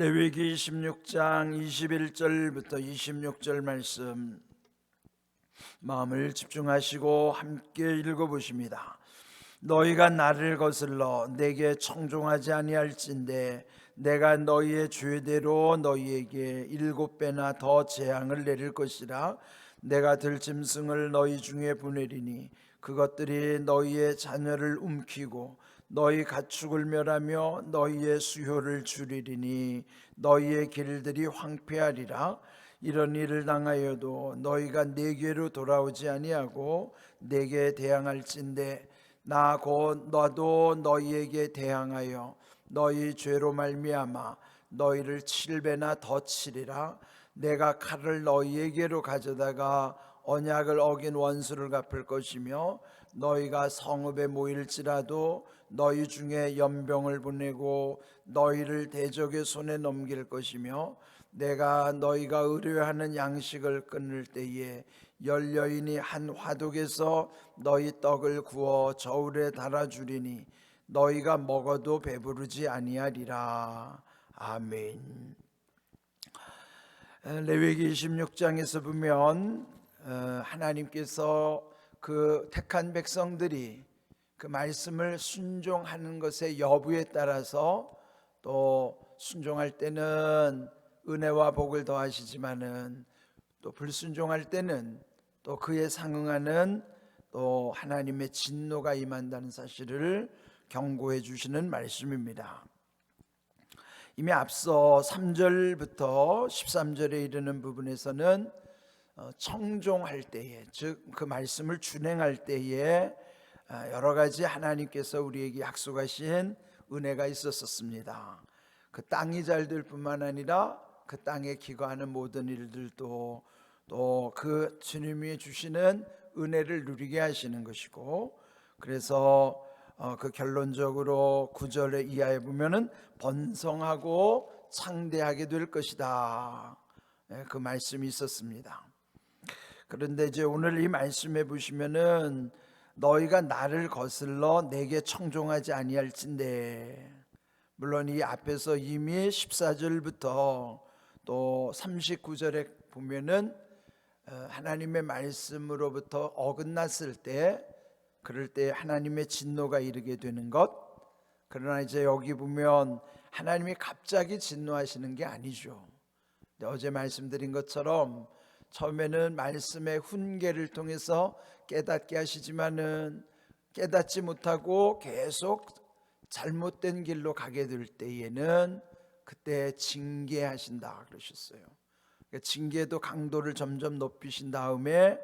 레위기 16장 21절부터 26절 말씀 마음을 집중하시고 함께 읽어 보십니다. 너희가 나를 거슬러 내게 청종하지 아니할진대 내가 너희의 죄대로 너희에게 일곱 배나 더 재앙을 내릴 것이라 내가 들짐승을 너희 중에 보내리니 그것들이 너희의 자녀를 움키고 너희 가축을 멸하며 너희의 수효를 줄이리니 너희의 길들이 황폐하리라. 이런 일을 당하여도 너희가 내게로 돌아오지 아니하고 내게 대항할진대. 나 곧 너도 너희에게 대항하여 너희 죄로 말미암아 너희를 칠 배나 더 치리라. 내가 칼을 너희에게로 가져다가 언약을 어긴 원수를 갚을 것이며 너희가 성읍에 모일지라도 너희 중에 연병을 보내고 너희를 대적의 손에 넘길 것이며 내가 너희가 의뢰하는 양식을 끊을 때에 열 여인이 한 화독에서 너희 떡을 구워 저울에 달아주리니 너희가 먹어도 배부르지 아니하리라 아멘. 레위기 26장에서 보면 어, 하나님께서 그 택한 백성들이 그 말씀을 순종하는 것의 여부에 따라서 또 순종할 때는 은혜와 복을 더하시지만은 또 불순종할 때는 또 그에 상응하는 또 하나님의 진노가 임한다는 사실을 경고해 주시는 말씀입니다. 이미 앞서 3절부터 13절에 이르는 부분에서는 어, 청종할 때에 즉 그 말씀을 준행할 때에 아, 여러 가지 하나님께서 우리에게 약속하신 은혜가 있었었습니다. 그 땅이 잘 될 뿐만 아니라 그 땅에 기거하는 모든 일들도 또 그 주님이 주시는 은혜를 누리게 하시는 것이고 그래서 어, 그 결론적으로 구절의 이하에 보면은 번성하고 창대하게 될 것이다. 예, 그 말씀이 있었습니다. 그런데 이제 오늘 이 말씀에 보시면은 너희가 나를 거슬러 내게 청종하지 아니할진대. 물론 이 앞에서 이미 14절부터 또 39절에 보면은 어, 하나님의 말씀으로부터 어긋났을 때 그럴 때 하나님의 진노가 이르게 되는 것. 그러나 이제 여기 보면 하나님이 갑자기 진노하시는 게 아니죠. 어제 말씀드린 것처럼 처음에는 말씀의 훈계를 통해서 깨닫게 하시지만은 깨닫지 못하고 계속 잘못된 길로 가게 될 때에는 그때 징계하신다 그러셨어요. 그러니까 징계도 강도를 점점 높이신 다음에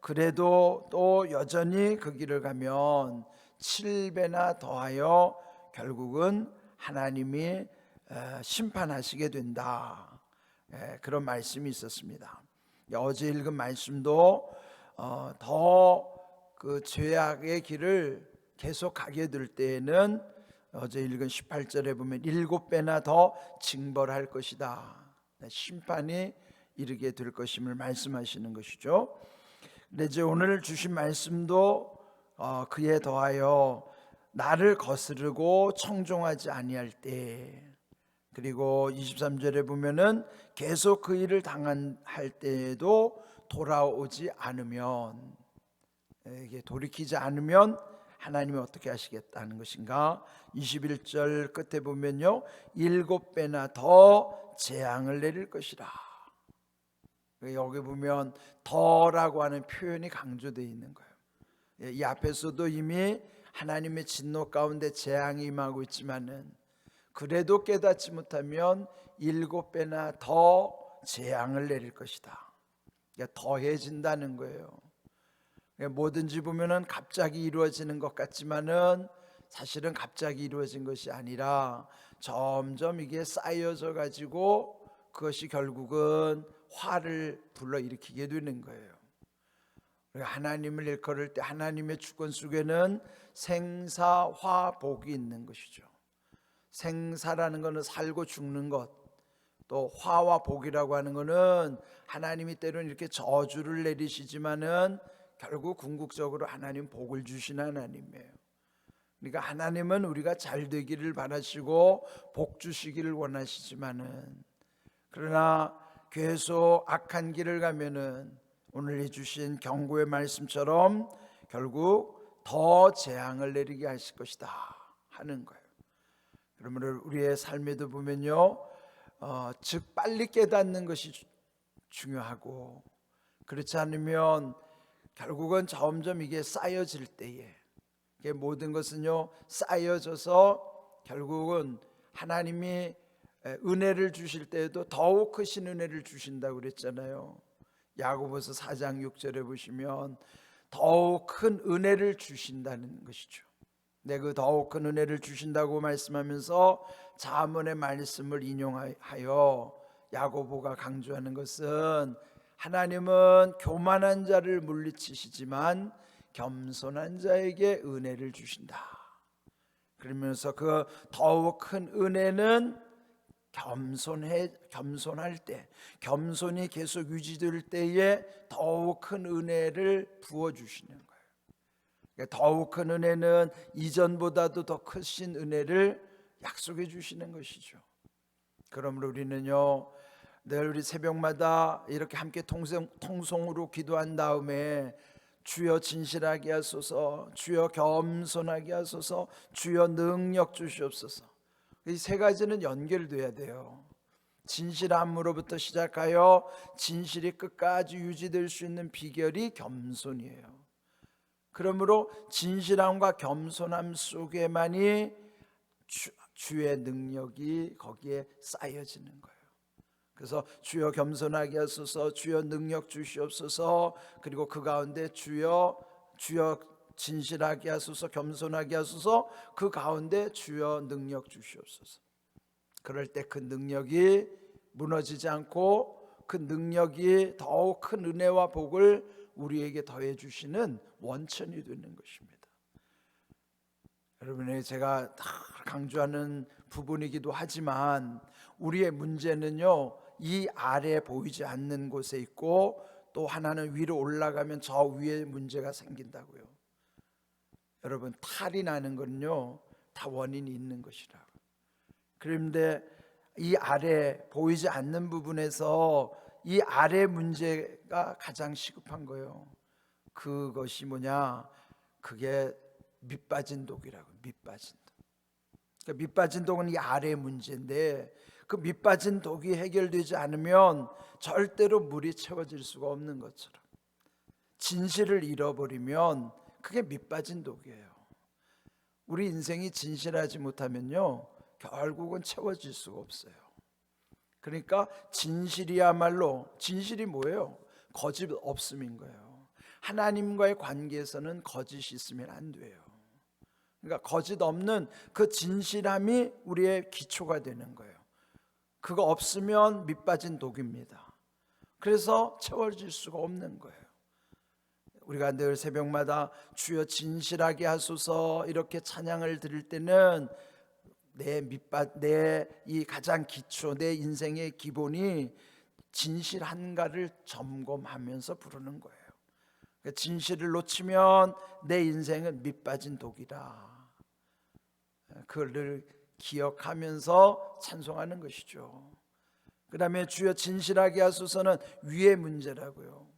그래도 또 여전히 그 길을 가면 7배나 더하여 결국은 하나님이 어, 심판하시게 된다. 예, 그런 말씀이 있었습니다. 어제 읽은 말씀도 어, 더그 죄악의 길을 계속 가게 될 때에는 어제 읽은 18절에 보면 일곱 배나 더 징벌할 것이다. 네, 심판이 이르게 될 것임을 말씀하시는 것이죠. 근데 이제 오늘 주신 말씀도 어, 그에 더하여 나를 거스르고 청종하지 아니할 때 그리고 23절에 보면은 계속 그 일을 당할 때에도 돌아오지 않으면 이게 돌이키지 않으면 하나님이 어떻게 하시겠다는 것인가? 21절 끝에 보면요. 일곱 배나 더 재앙을 내릴 것이라. 여기 보면 더라고 하는 표현이 강조되어 있는 거예요. 예, 이 앞에서도 이미 하나님의 진노 가운데 재앙이 임하고 있지만은 그래도 깨닫지 못하면 일곱 배나 더 재앙을 내릴 것이다. 그러니까 더해진다는 거예요. 그러니까 뭐든지 보면은 갑자기 이루어지는 것 같지만은 사실은 갑자기 이루어진 것이 아니라 점점 이게 쌓여져 가지고 그것이 결국은 화를 불러 일으키게 되는 거예요. 하나님을 일컬을 때 하나님의 주권 속에는 생사화복이 있는 것이죠. 생사라는 것은 살고 죽는 것, 또 화와 복이라고 하는 것은 하나님이 때로는 이렇게 저주를 내리시지만은 결국 궁극적으로 하나님 복을 주신 하나님이에요. 그러니까 하나님은 우리가 잘 되기를 바라시고 복 주시기를 원하시지만은 그러나 계속 악한 길을 가면은 오늘 해주신 경고의 말씀처럼 결국 더 재앙을 내리게 하실 것이다 하는 거예요. 그러면 우리의 삶에도 보면요, 어, 즉 빨리 깨닫는 것이 주- 중요하고 그렇지 않으면 결국은 점점 이게 쌓여질 때에 이게 모든 것은요 쌓여져서 결국은 하나님이 에, 은혜를 주실 때에도 더욱 크신 은혜를 주신다고 그랬잖아요. 야고보서 4장 6절에 보시면 더욱 큰 은혜를 주신다는 것이죠. 내 그 더욱 큰 은혜를 주신다고 말씀하면서 자문의 말씀을 인용하여 야고보가 강조하는 것은 하나님은 교만한 자를 물리치시지만 겸손한 자에게 은혜를 주신다. 그러면서 그 더욱 큰 은혜는 겸손해 겸손할 때 겸손이 계속 유지될 때에 더욱 큰 은혜를 부어 주시는 더욱 큰 은혜는 이전보다도 더 크신 은혜를 약속해 주시는 것이죠. 그러므로 우리는요 늘 우리 새벽마다 이렇게 함께 통성, 통성으로 기도한 다음에 주여 진실하게 하소서 주여 겸손하게 하소서 주여 능력 주시옵소서. 이 세 가지는 연결돼야 돼요. 진실함으로부터 시작하여 진실이 끝까지 유지될 수 있는 비결이 겸손이에요 그러므로 진실함과 겸손함 속에만이 주, 주의 능력이 거기에 쌓여지는 거예요. 그래서 주여 겸손하게 하소서 주여 능력 주시옵소서 그리고 그 가운데 주여 주여 진실하게 하소서 겸손하게 하소서 그 가운데 주여 능력 주시옵소서. 그럴 때 그 능력이 무너지지 않고 그 능력이 더욱 큰 은혜와 복을 우리에게 더해 주시는 원천이 되는 것입니다. 여러분의 제가 다 강조하는 부분이기도 하지만 우리의 문제는요 이 아래 보이지 않는 곳에 있고 또 하나는 위로 올라가면 저 위에 문제가 생긴다고요. 여러분 탈이 나는 건요 다 원인이 있는 것이라고. 그런데 이 아래 보이지 않는 부분에서 이 아래 문제가 가장 시급한 거예요. 그것이 뭐냐? 그게 밑빠진 독이라고 밑빠진 독. 그러니까 밑빠진 독은 이 아래 문제인데 그 밑빠진 독이 해결되지 않으면 절대로 물이 채워질 수가 없는 것처럼 진실을 잃어버리면 그게 밑빠진 독이에요. 우리 인생이 진실하지 못하면요 결국은 채워질 수가 없어요. 그러니까 진실이야말로 진실이 뭐예요? 거짓 없음인 거예요. 하나님과의 관계에서는 거짓이 있으면 안 돼요. 그러니까 거짓 없는 그 진실함이 우리의 기초가 되는 거예요. 그거 없으면 밑빠진 독입니다. 그래서 채워질 수가 없는 거예요. 우리가 늘 새벽마다 주여 진실하게 하소서 이렇게 찬양을 드릴 때는 내 밑바 내이 가장 기초 내 인생의 기본이 진실한가를 점검하면서 부르는 거예요. 그러니까 진실을 놓치면 내 인생은 밑빠진 독이다. 그를 기억하면서 찬송하는 것이죠. 그 다음에 주여 진실하게 하소서는 위의 문제라고요.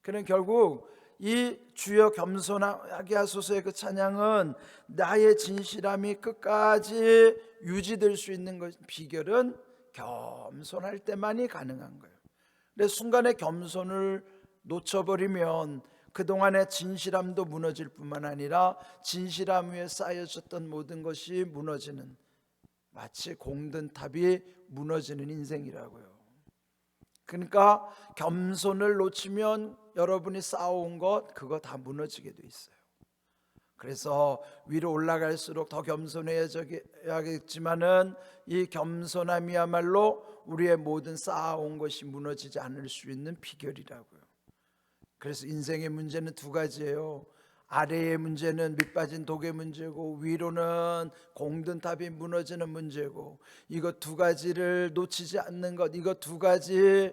그는 결국 이 주여 겸손하게 하소서의 그 찬양은 나의 진실함이 끝까지 유지될 수 있는 것 비결은 겸손할 때만이 가능한 거예요. 근데 순간에 겸손을 놓쳐버리면 그동안의 진실함도 무너질 뿐만 아니라 진실함 위에 쌓여졌던 모든 것이 무너지는 마치 공든 탑이 무너지는 인생이라고요. 그러니까 겸손을 놓치면 여러분이 쌓아온 것 그거 다 무너지게 돼 있어요. 그래서 위로 올라갈수록 더 겸손해야겠지만은 이 겸손함이야말로 우리의 모든 쌓아온 것이 무너지지 않을 수 있는 비결이라고요. 그래서 인생의 문제는 두 가지예요. 아래의 문제는 밑빠진 독의 문제고 위로는 공든 탑이 무너지는 문제고 이거 두 가지를 놓치지 않는 것 이거 두 가지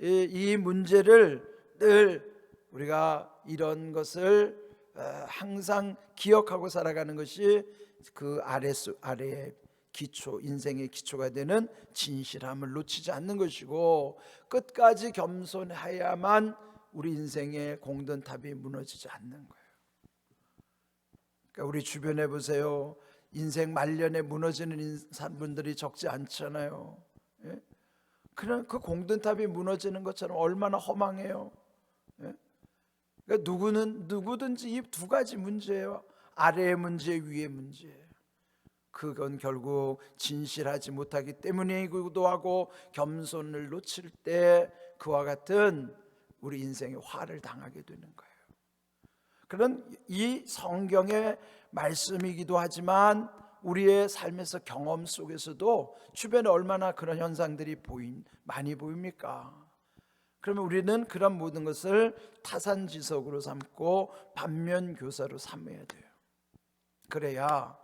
이, 이 문제를 늘 우리가 이런 것을 어, 항상 기억하고 살아가는 것이 그 아래 수- 아래의 기초 인생의 기초가 되는 진실함을 놓치지 않는 것이고 끝까지 겸손해야만 우리 인생의 공든탑이 무너지지 않는 거예요. 그러니까 우리 주변에 보세요. 인생 말년에 무너지는 분들이 적지 않잖아요. 예? 그런 그 공든탑이 무너지는 것처럼 얼마나 허망해요. 누구는 누구든지 이 두 가지 문제예요. 아래의 문제, 위의 문제. 그건 결국 진실하지 못하기 때문이기도 하고 겸손을 놓칠 때 그와 같은 우리 인생의 화를 당하게 되는 거예요. 그런 이 성경의 말씀이기도 하지만 우리의 삶에서 경험 속에서도 주변에 얼마나 그런 현상들이 보인 많이 보입니까? 그러면 우리는 그런 모든 것을 타산지석으로 삼고 반면 교사로 삼아야 돼요. 그래야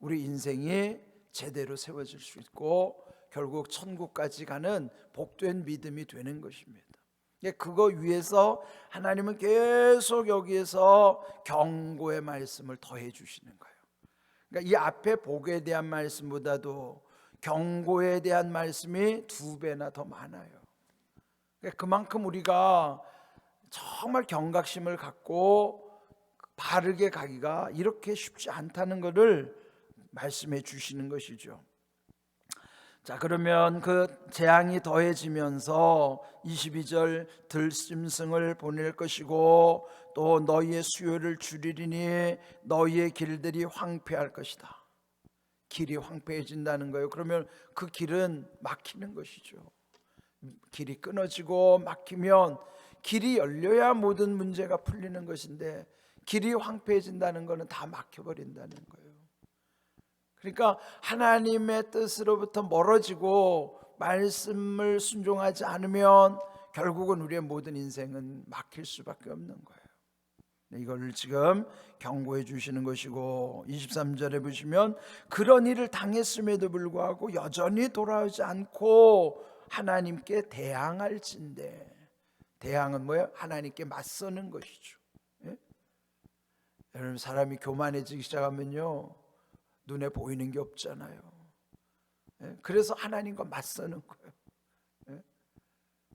우리 인생이 제대로 세워질 수 있고 결국 천국까지 가는 복된 믿음이 되는 것입니다. 예, 그거 위해서 하나님은 계속 여기에서 경고의 말씀을 더해 주시는 거예요. 그러니까 이 앞에 복에 대한 말씀보다도 경고에 대한 말씀이 두 배나 더 많아요. 그러니까 그만큼 우리가 정말 경각심을 갖고 바르게 가기가 이렇게 쉽지 않다는 것을 말씀해 주시는 것이죠. 자, 그러면 그 재앙이 더해지면서 22절 들짐승을 보낼 것이고 또 너희의 수요를 줄이리니 너희의 길들이 황폐할 것이다. 길이 황폐해진다는 거예요. 그러면 그 길은 막히는 것이죠. 길이 끊어지고 막히면 길이 열려야 모든 문제가 풀리는 것인데 길이 황폐해진다는 것은 다 막혀버린다는 거예요. 그러니까 하나님의 뜻으로부터 멀어지고 말씀을 순종하지 않으면 결국은 우리의 모든 인생은 막힐 수밖에 없는 거예요. 네, 이걸 지금 경고해 주시는 것이고 23절에 보시면 그런 일을 당했음에도 불구하고 여전히 돌아오지 않고 하나님께 대항할진대 대항은 뭐예요? 하나님께 맞서는 것이죠. 예? 여러분 사람이 교만해지기 시작하면요 눈에 보이는 게 없잖아요. 예? 그래서 하나님과 맞서는 거예요. 예?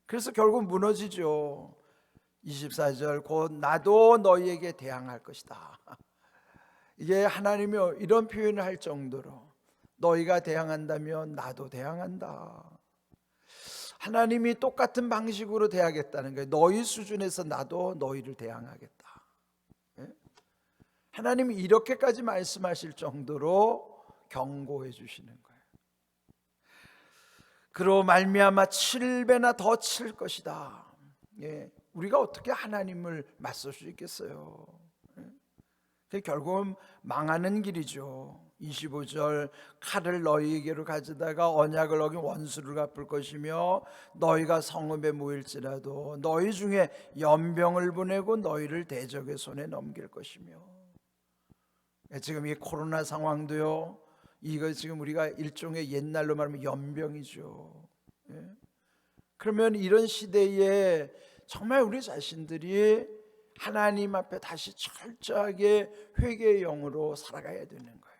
그래서 결국 무너지죠. 24절 곧 나도 너희에게 대항할 것이다. 이게 하나님이 이런 표현을 할 정도로 너희가 대항한다면 나도 대항한다. 하나님이 똑같은 방식으로 대하겠다는 거예요. 너희 수준에서 나도 너희를 대항하겠다. 예? 하나님이 이렇게까지 말씀하실 정도로 경고해 주시는 거예요. 그로 말미암아 7배나 더 칠 것이다. 예. 우리가 어떻게 하나님을 맞설 수 있겠어요? 예? 결국은 망하는 길이죠. 25절 칼을 너희에게로 가져다가 언약을 어긴 원수를 갚을 것이며 너희가 성읍에 모일지라도 너희 중에 연병을 보내고 너희를 대적의 손에 넘길 것이며 예, 지금 이 코로나 상황도요 이거 지금 우리가 일종의 옛날로 말하면 연병이죠 예? 그러면 이런 시대에 정말 우리 자신들이 하나님 앞에 다시 철저하게 회개의 영으로 살아가야 되는 거예요.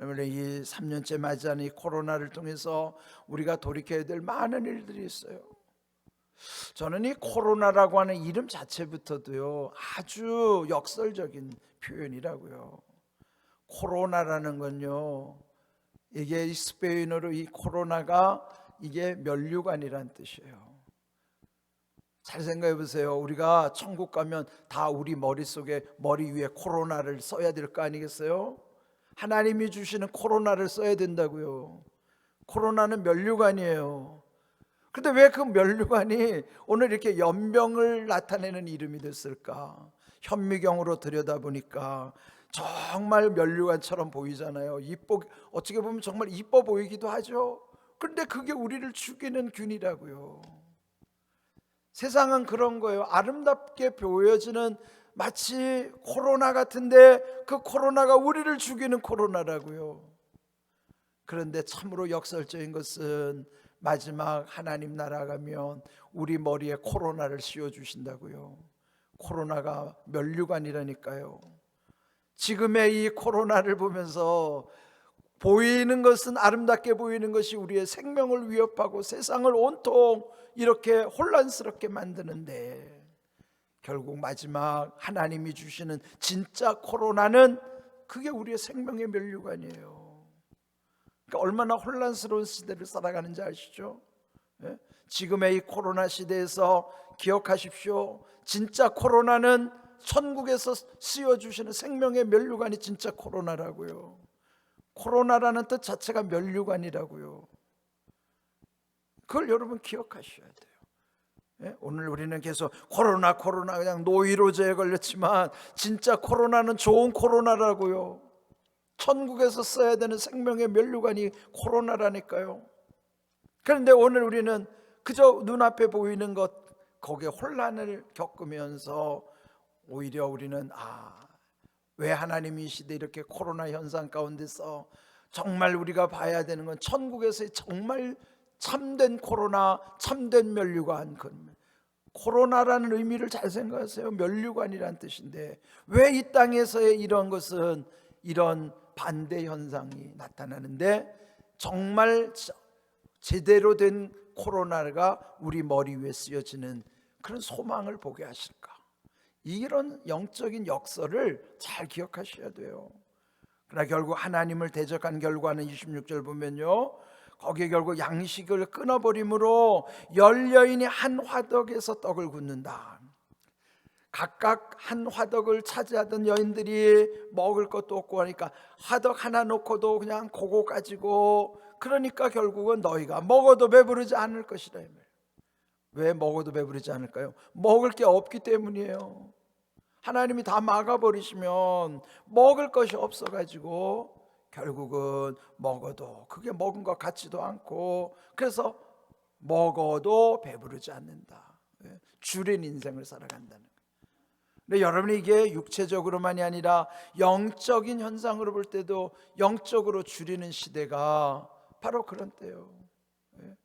이 3년째 맞이하는 이 코로나를 통해서 우리가 돌이켜야 될 많은 일들이 있어요. 저는 이 코로나라고 하는 이름 자체부터도요 아주 역설적인 표현이라고요. 코로나라는 건요 이게 이 스페인어로 이 코로나가 이게 면류관이란 뜻이에요. 잘 생각해 보세요. 우리가 천국 가면 다 우리 머릿속에 머리 위에 코로나를 써야 될 거 아니겠어요? 하나님이 주시는 코로나를 써야 된다고요. 코로나는 면류관이에요. 근데 왜그 면류관이 오늘 이렇게 연병을 나타내는 이름이 됐을까? 현미경으로 들여다보니까 정말 면류관처럼 보이잖아요. 이뻐 어떻게 보면 정말 이뻐 보이기도 하죠. 그런데 그게 우리를 죽이는 균이라고요. 세상은 그런 거예요. 아름답게 보여지는 마치 코로나 같은데 그 코로나가 우리를 죽이는 코로나라고요. 그런데 참으로 역설적인 것은 마지막 하나님 나라 가면 우리 머리에 코로나를 씌워 주신다고요. 코로나가 면류관이라니까요. 지금의 이 코로나를 보면서 보이는 것은 아름답게 보이는 것이 우리의 생명을 위협하고 세상을 온통 이렇게 혼란스럽게 만드는데 결국 마지막 하나님이 주시는 진짜 코로나는 그게 우리의 생명의 면류관이에요. 그러니까 얼마나 혼란스러운 시대를 살아가는지 아시죠? 예? 지금의 이 코로나 시대에서 기억하십시오. 진짜 코로나는 천국에서 씌워 주시는 생명의 면류관이 진짜 코로나라고요. 코로나라는 뜻 자체가 면류관이라고요. 그걸 여러분 기억하셔야 돼요. 예? 오늘 우리는 계속 코로나 코로나 그냥 노이로제에 걸렸지만 진짜 코로나는 좋은 코로나라고요. 천국에서 써야 되는 생명의 면류관이 코로나라니까요. 그런데 오늘 우리는 그저 눈앞에 보이는 것 거기에 혼란을 겪으면서 오히려 우리는 아 왜 하나님이 이 시대 이렇게 코로나 현상 가운데서 정말 우리가 봐야 되는 건 천국에서의 정말 참된 코로나 참된 면류관 그 코로나라는 의미를 잘 생각하세요 면류관이란 뜻인데 왜 이 땅에서의 이런 것은 이런 반대 현상이 나타나는데 정말 제대로 된 코로나가 우리 머리 위에 쓰여지는 그런 소망을 보게 하실까? 이런 영적인 역설을 잘 기억하셔야 돼요. 그러나 결국 하나님을 대적한 결과는 26절 보면요. 거기에 결국 양식을 끊어버림으로 열 여인이 한 화덕에서 떡을 굽는다. 각각 한 화덕을 차지하던 여인들이 먹을 것도 없고 하니까 화덕 하나 놓고도 그냥 그거 가지고 그러니까 결국은 너희가 먹어도 배부르지 않을 것이다. 왜 먹어도 배부르지 않을까요? 먹을 게 없기 때문이에요. 하나님이 다 막아버리시면 먹을 것이 없어가지고 결국은 먹어도 그게 먹은 것 같지도 않고 그래서 먹어도 배부르지 않는다. 예, 줄인 인생을 살아간다는 거예요. 근데 여러분이 이게 육체적으로만이 아니라 영적인 현상으로 볼 때도 영적으로 줄이는 시대가 바로 그런 때요. 예.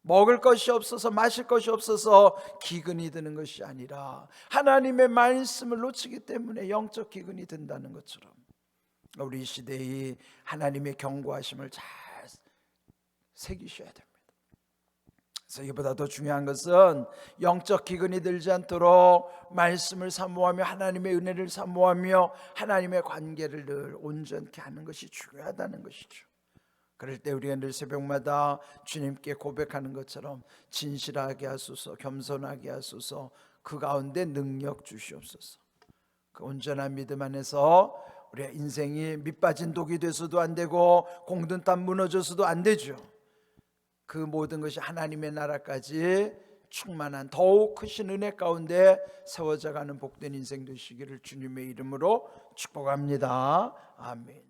먹을 것이 없어서 마실 것이 없어서 기근이 드는 것이 아니라 하나님의 말씀을 놓치기 때문에 영적 기근이 든다는 것처럼 우리 시대의 하나님의 경고하심을 잘 새기셔야 됩니다. 그래서 이보다 더 중요한 것은 영적 기근이 들지 않도록 말씀을 사모하며 하나님의 은혜를 사모하며 하나님의 관계를 늘 온전케 하는 것이 중요하다는 것이죠. 그럴 때 우리가 늘 새벽마다 주님께 고백하는 것처럼 진실하게 하소서, 겸손하게 하소서, 그 가운데 능력 주시옵소서. 그 온전한 믿음 안에서 우리의 인생이 밑빠진 독이 돼서도 안 되고 공든 땅 무너져서도 안 되죠. 그 모든 것이 하나님의 나라까지 충만한 더욱 크신 은혜 가운데 세워져 가는 복된 인생 되시기를 주님의 이름으로 축복합니다. 아멘.